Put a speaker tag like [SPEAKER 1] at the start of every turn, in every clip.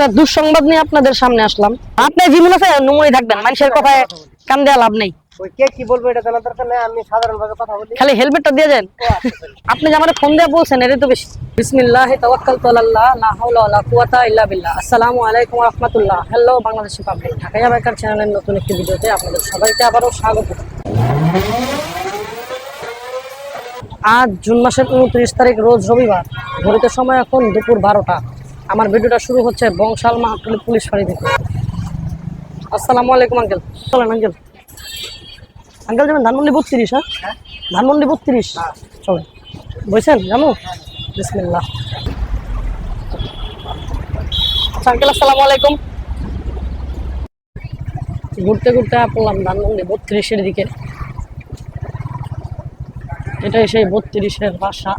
[SPEAKER 1] একটা দুঃসংবাদ নিয়ে আপনাদের সামনে আসলাম। আপনি জীবন আছে নুমনি থাকবেন মানুষের কথায় কান দেওয়া লাভ নেই।
[SPEAKER 2] ওই কে কি বলব এটা জানার দরকার নেই আমি সাধারণ কথা বলি।
[SPEAKER 1] খালি হেলমেটটা দিয়ে যান। আপনি যে আমার ফোন দিয়ে বলছেন এটাই তো বেশি। বিসমিল্লাহ তাওয়াক্কালতু আলাল্লাহ লা হাওলা ওয়ালা কুওয়াতা ইল্লা বিল্লাহ। আসসালামু আলাইকুম ওয়া রাহমাতুল্লাহ। Hello Bangladeshi public Dhakaiya biker চ্যানেলের নতুন একটি ভিডিওতে আপনাদের সবাইকে আবারও স্বাগত। আজ জুন মাসের উনত্রিশ তারিখ রোজ রবিবার। ঘড়িতে সময় এখন দুপুর বারোটা। আমার ভিডিওটা শুরু হচ্ছে বংশাল মাহাটুলি পুলিশ ফাঁড়ি থেকে। আসসালামু আলাইকুম আঙ্কেল। চলেন আঙ্কেল। আঙ্কেল যাবেন ধানমন্ডি বত্রিশ হ্যাঁ? ধানমন্ডি বত্রিশ? চলেন। বলছেন জানো? বিসমিল্লাহ। আচ্ছা আঙ্কেল আসসালামু আলাইকুম। ঘুরতে ঘুরতে পড়লাম ধানমন্ডি বত্রিশের দিকে। এটাই সেই বত্রিশের বাসা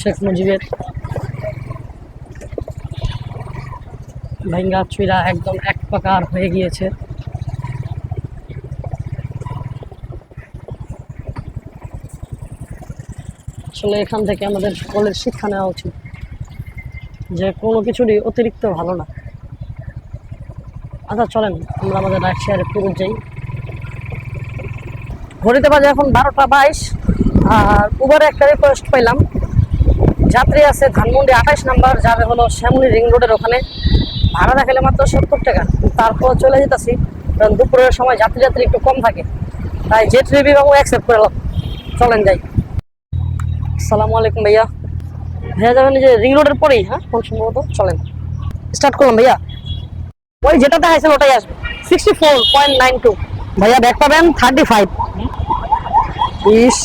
[SPEAKER 1] শেখ মুজিবের। ভেঙ্গা চুইরা একদম এক প্রকার হয়ে গিয়েছে। আসলে এখান থেকে আমাদের সকলের শিক্ষা নেওয়া উচিত, যে কোনো কিছুরই অতিরিক্ত ভালো না। আচ্ছা চলেন, আমরা আমাদের রাইট শেয়ারে পুরো যাই। ঘড়িতে বাজে এখন বারোটা বাইশ, আর উবারে একটা রিকোয়েস্ট পাইলাম। যাত্রী আছে ধানমন্ডি আঠাইশ নাম্বার, যাবে হলো শ্যামলি রিং রোডের ওখানে। ভাড়া দেখালে মাত্র সত্তর টাকা। তারপর চলে যেতেছি, কারণ দুপুরের সময় যাত্রী যাত্রী একটু কম থাকে। তাই জেট রিভি বাবু অ্যাকসেপ্ট করে। চলেন যাই। আসসালামু আলাইকুম ভাইয়া। ভাইয়া যাবেন যে রিং রোডের পরেই হ্যাঁ কোন সম্ভবত চলেন। স্টার্ট করলাম ভাইয়া। ওই যেটা দেখাইছেন ওটাই আসবে। Sixty four point nine two ভাইয়া ব্যাগ পাবেন থার্টি ফাইভ বিশ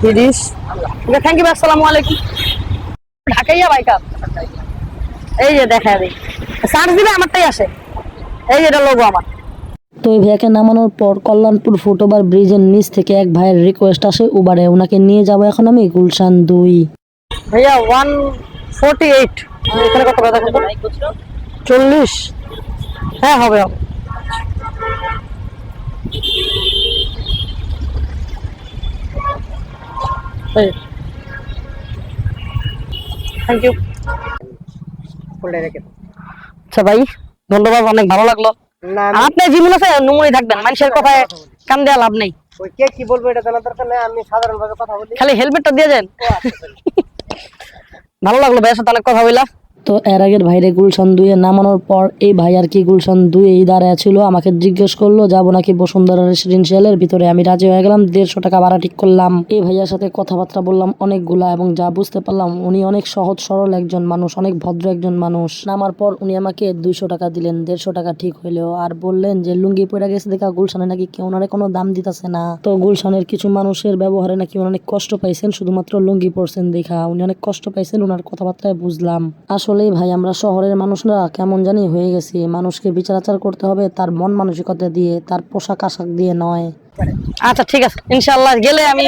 [SPEAKER 1] তিরিশ। থ্যাংক ইউ ভাই, আসসালামু আলাইকুম। ঢাকাইয়া বাইকার এই যে দেখা দিই চার্জ দিলে আমারটাই আসে। এই যে এটা লোগো আমার।
[SPEAKER 3] তো এই ভাইয়াকে নামানোর পর কল্যাণপুর ফুটওভার ব্রিজের নিচ থেকে এক ভাইয়ের রিকোয়েস্ট আসে উবারে ওনাকে নিয়ে যাব এখন আমি গুলশান দুই।
[SPEAKER 1] ভাইয়া ওয়ান ফোরটি এইট এখানে কত কথা চল্লিশ। হ্যাঁ হবে হবে। থ্যাংক ইউ
[SPEAKER 2] ফুলটা রেখে
[SPEAKER 1] আচ্ছা ভাই ধন্যবাদ অনেক ভালো লাগল। আপনি জীবন আছে নুমুনি থাকবেন মানুষের কথায় কান দেওয়া লাভ নেই।
[SPEAKER 2] ওই কে কি বলব এটা জানার দরকার নেই আমি সাধারণ ভাবে কথা বলি।
[SPEAKER 1] খালি হেলমেটটা দিয়ে যান ভালো লাগল ভাইয়ের সাথে অনেক কথা বললা
[SPEAKER 3] তো এর আগের ভাইরে গুলশান দুইয়ে নামানোর পর এই ভাই আর কি গুলশান এই দাঁড়ায় ছিল। আমাকে জিজ্ঞেস করল, যাব নাকি বসুন্ধরা রেসিডেন্সিয়ালের ভিতরে? আমি রাজি হয়ে গেলাম, দেড়শো টাকা ভাড়া ঠিক করলাম। এই ভাইয়ার সাথে কথাবার্তা বললাম অনেকগুলা এবং যা বুঝতে পারলাম, উনি অনেক সহজ সরল একজন মানুষ, অনেক ভদ্র একজন মানুষ। নামার পর উনি আমাকে দুইশো টাকা দিলেন, দেড়শো টাকা ঠিক হইলেও আর বললেন যে, লুঙ্গি পরে গেছে দেখা, গুলশানে নাকি কেউ ওনারে কোনো দাম দিতেছে না? তো গুলশানের কিছু মানুষের ব্যবহারে নাকি অনেক কষ্ট পাইছেন, শুধুমাত্র লুঙ্গি পরছেন দেখা। উনি অনেক কষ্ট পাইছেন ওনার কথাবার্তায় বুঝলাম। আসলেই ভাই আমরা শহরের মানুষরা কেমন জানি হয়ে গেছি। মানুষকে বিচার আচার করতে হবে তার মন মানসিকতা দিয়ে তার পোশাক আশাক দিয়ে নয়।
[SPEAKER 1] আচ্ছা ঠিক আছে। ইনশাল্লাহ গেলে আমি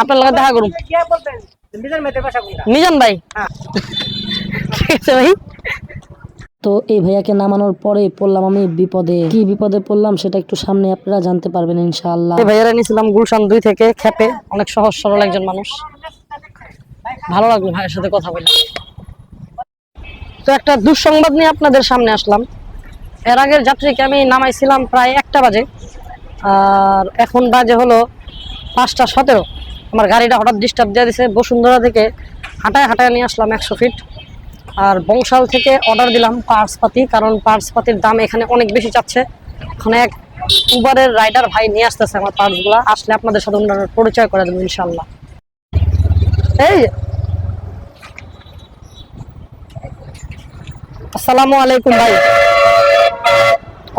[SPEAKER 1] আপনার লগে দেখা করুন মিজান ভাই। ঠিক আছে ভাই।
[SPEAKER 3] তো এই ভাইয়াকে নামানোর পরে পড়লাম আমি বিপদে। কি বিপদে পড়লাম সেটা একটু সামনে আপনারা জানতে পারবেন ইনশাআল্লাহ।
[SPEAKER 1] এই ভাইয়ারা নিয়েছিলাম গুলশান দুই থেকে খেপে। অনেক সহজ সরল একজন মানুষ। ভালো লাগল ভাইয়ের সাথে কথা বলে। তো একটা দুঃসংবাদ নিয়ে আপনাদের সামনে আসলাম। এর আগের যাত্রীকে আমি নামাইছিলাম প্রায় একটা বাজে, আর এখন বাজে হলো পাঁচটা সতেরো। আমার গাড়িটা হঠাৎ ডিস্টার্ব দিয়ে দিছে, বসুন্ধরা থেকে হাঁটায় হাঁটায় নিয়ে আসলাম একশো ফিট আর বংশাল থেকে অর্ডার দিলাম পার্স পাতি কারণ পার্স পাতির দাম এখানে অনেক বেশি চাচ্ছে ওখানে এক উবারের রাইডার ভাই নিয়ে আসতেছে আমার পার্টসগুলো আসলে আপনাদের সাথে পরিচয় করে দেবো ইনশাল্লাহ এই আসসালামু আলাইকুম ভাই।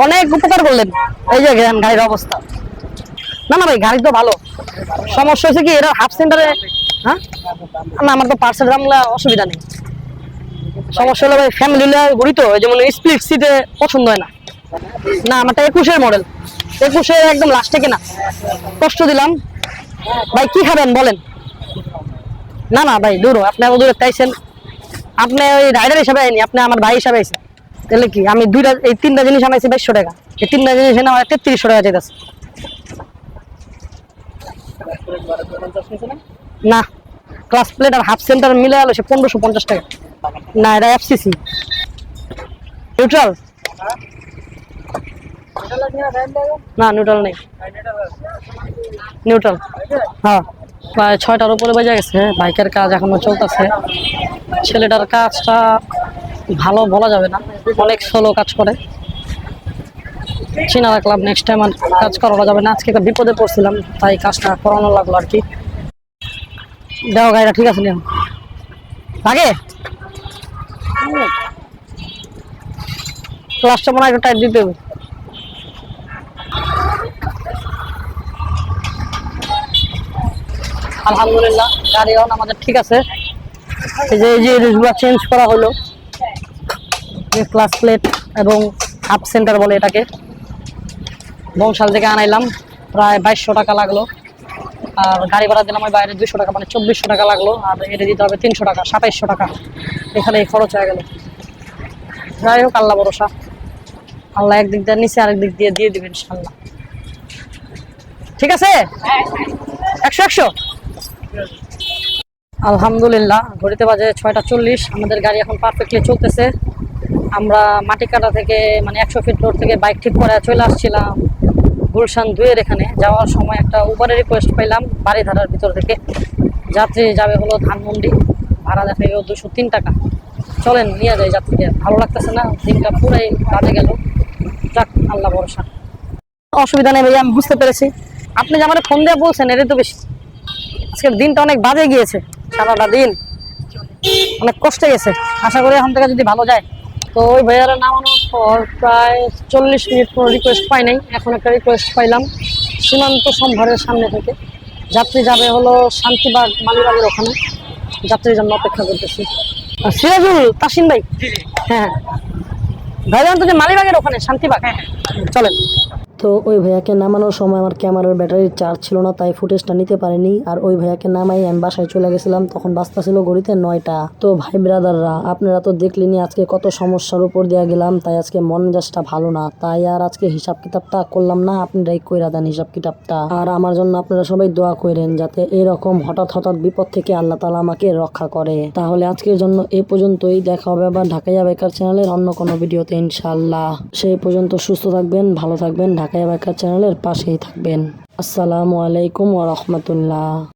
[SPEAKER 1] অনেক উপকার করলেন। এই যে দেখেন গাড়ির অবস্থা। না না ভাই, গাড়ি তো ভালো। সমস্যা হচ্ছে কি, এরা হাফ সেন্টারে হ্যাঁ? না, আমার তো পার্সেল দাম অসুবিধা নেই। সমস্যা হলো ভাই ফ্যামিলি ঘুরি তো যেমন স্প্লিট সিটে পছন্দ হয় না। না, আমারটা একুশের মডেল একুশের একদম লাস্টে কেনা। কষ্ট দিলাম। ভাই, কি খাবেন বলেন? না না ভাই, দূর, আপনি এত দূরে চাইছেন। আপনি ওই রাইডার হিসাবে আইনি, আপনি আমার ভাই হিসাবে আইছেন। তাহলে কি, আমি দুইটা, এই তিনটা জিনিস আনাইছি বাইশশো টাকা। এই তিনটা জিনিস এনে আমার তেত্রিশশো টাকা চাইতেছে। না ক্লাস প্লেট আর হাফ সেন্টার মিলে গেল সে পনেরোশো পঞ্চাশ টাকা। না, এটা এফসিসি নিউট্রাল না নিউট্রাল নেই। নিউট্রাল হ্যাঁ। প্রায় ছয়টার উপরে বেজে গেছে। বাইকের কাজ এখনও চলতেছে। ছেলেটার কাজটা ভালো বলা যাবে না। অনেক স্লো কাজ করে। চিনা রাখলাম নেক্সট টাইম আর কাজ করানো যাবে না। আজকে একটা বিপদে পড়ছিলাম, তাই কাজটা করানো লাগল আর কি। দেও গাড়িটা, ঠিক আছে, নিও। লাগে ক্লাসটা মনে হয় একটু টাইট দিতে হবে। আলহামদুলিল্লাহ গাড়ি অন আমাদের ঠিক আছে। এই যে এই যে চেঞ্জ করা হলো ক্লাস প্লেট এবং আপ সেন্টার বলে এটাকে। বংশাল থেকে আনাইলাম প্রায় বাইশশো টাকা লাগল। আর গাড়ি ভাড়া দিলাম ওই বাইরে দুশো টাকা মানে চব্বিশশো টাকা লাগল। আর এটা দিতে হবে তিনশো টাকা সাতাইশশো টাকা। এখানে এই খরচ হয়ে গেল। যাই হোক আল্লাহ ভরসা। আল্লাহ একদিক দিয়ে নিচে আরেক দিক দিয়ে দিয়ে দিবেন ইনশাল্লাহ ঠিক আছে? একশো একশো? আলহামদুলিল্লাহ, ঘড়িতে বাজে ছয়টা চল্লিশ। আমাদের গাড়ি এখন পারফেক্টলি চলতেছে। আমরা মাটিকাটা থেকে মানে একশো ফিট রোড থেকে বাইক ঠিক করে চলে আসছিলাম গুলশান দুয়ের এখানে। যাওয়ার সময় একটা উবারের রিকোয়েস্ট পাইলাম বাড়িধারার ভিতর থেকে। যাত্রী যাবে হলো ধানমন্ডি, ভাড়া দেখা গেল দুশো তিন টাকা। চলেন, নিয়ে যাই যাত্রীকে। ভালো লাগতেছে না? দিনটা পুরাই কাজে গেল। যাক, আল্লাহ ভরসা। অসুবিধা নেই ভাইয়া, আমি বুঝতে পেরেছি। আপনি যে আমার ফোন দিয়ে বলছেন এটাই তো বেশি। আজকের দিনটা অনেক বাজে গিয়েছে সারাটা দিন। অনেক কষ্টে গেছে। আশা করি এখন থেকে যদি ভালো যায়। তো ওই ভাইয়ারা নামানোর পর প্রায় চল্লিশ মিনিট কোনো রিকোয়েস্ট পাই নাই। এখন একটা রিকোয়েস্ট পাইলাম সীমান্ত সম্ভারের সামনে থেকে। যাত্রী যাবে হলো শান্তিবাগ মালিবাগের ওখানে। যাত্রীর জন্য অপেক্ষা করতেছি। আর সিরাজুল তাসিন ভাই? হ্যাঁ ভাইজান তো যে মালিবাগের ওখানে শান্তিবাগ? চলেন।
[SPEAKER 3] তো ওই ভাইয়াকে নামানোর সময় আমার ক্যামেরার ব্যাটারির চার্জ ছিল না, তাই ফুটেজটা নিতে পারিনি। আর ওই ভাইয়াকে নামাই আমি বাসায় চলে গেছিলাম, তখন বাস্তা ছিল ঘড়িতে নয়টা। তো ভাই ব্রাদাররা, আপনারা তো দেখলেনি আজকে কত সমস্যার উপর দিয়ে গেলাম, তাই আজকে মন মেজাজটা ভালো না। তাই আর আজকে হিসাব কিতাবটা করলাম না, আপনারাই কইরা দেন হিসাব কিতাবটা। আর আমার জন্য আপনারা সবাই দোয়া করেন যাতে এরকম হঠাৎ হঠাৎ বিপদ থেকে আল্লাহ তালা আমাকে রক্ষা করে। তাহলে আজকের জন্য এ পর্যন্তই, দেখা হবে আবার ঢাকাইয়া বেকার চ্যানেলের অন্য কোনো ভিডিওতে ইনশাল্লাহ সেই পর্যন্ত সুস্থ থাকবেন, ভালো থাকবেন ঢাকাইয়া বেকার চ্যানেলের পাশেই থাকবেন। আসসালামু আলাইকুম ওয়া রাহমাতুল্লাহ।